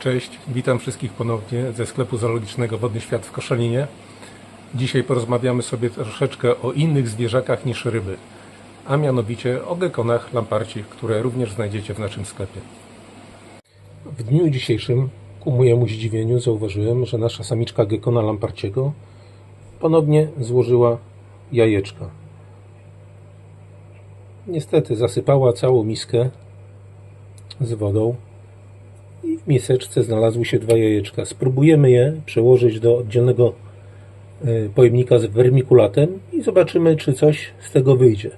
Cześć, witam wszystkich ponownie ze sklepu zoologicznego Wodny Świat w Koszalinie. Dzisiaj porozmawiamy sobie troszeczkę o innych zwierzakach niż ryby, a mianowicie o gekonach lamparcich, które również znajdziecie w naszym sklepie. W dniu dzisiejszym, ku mojemu zdziwieniu, zauważyłem, że nasza samiczka gekona lamparciego ponownie złożyła jajeczka. Niestety zasypała całą miskę z wodą i w miseczce znalazły się dwa jajeczka. Spróbujemy je przełożyć do oddzielnego e, pojemnika z wermikulatem i zobaczymy, czy coś z tego wyjdzie.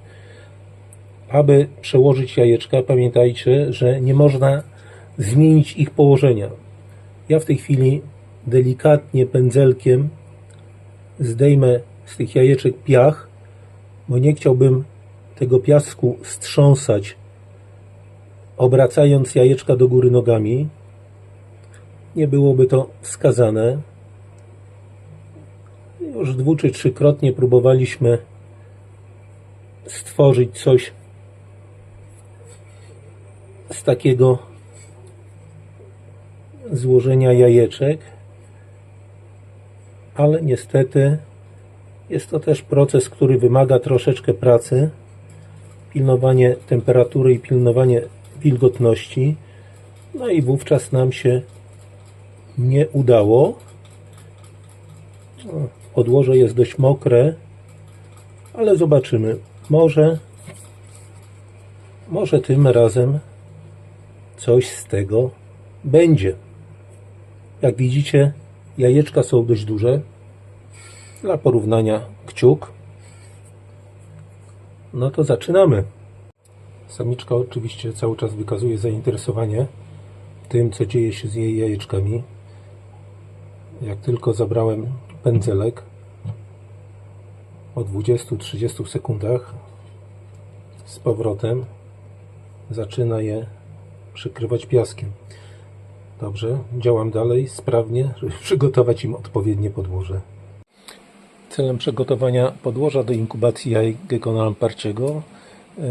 Aby przełożyć jajeczka, pamiętajcie, że nie można zmienić ich położenia. Ja w tej chwili delikatnie pędzelkiem zdejmę z tych jajeczek piach, bo nie chciałbym tego piasku strząsać obracając jajeczka do góry nogami. Nie byłoby to wskazane. Już dwu czy trzykrotnie próbowaliśmy stworzyć coś z takiego złożenia jajeczek, ale niestety jest to też proces, który wymaga troszeczkę pracy pilnowanie temperatury i pilnowanie wilgotności. No i wówczas nam się nie udało. Podłoże jest dość mokre, ale zobaczymy. Może, może tym razem coś z tego będzie. Jak widzicie, jajeczka są dość duże. Dla porównania kciuk. No to zaczynamy. Samiczka oczywiście cały czas wykazuje zainteresowanie tym, co dzieje się z jej jajeczkami. Jak tylko zabrałem pędzelek po 20-30 sekundach z powrotem zaczyna je przykrywać piaskiem. Dobrze, działam dalej sprawnie, żeby przygotować im odpowiednie podłoże. Celem przygotowania podłoża do inkubacji jaj gekona lamparciego yy,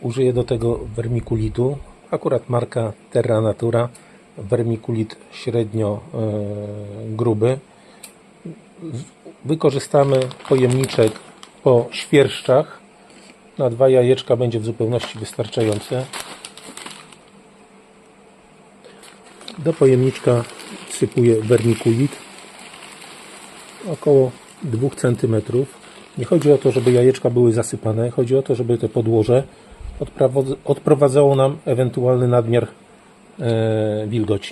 użyję do tego wermikulitu. Akurat marka Terra Natura. Wermikulit średnio yy, gruby. Wykorzystamy pojemniczek po świerszczach. Na dwa jajeczka będzie w zupełności wystarczające. Do pojemniczka wsypuję wermikulit około 2 cm. Nie chodzi o to, żeby jajeczka były zasypane, chodzi o to, żeby to podłoże odprowadzało nam ewentualny nadmiar e, wilgoci.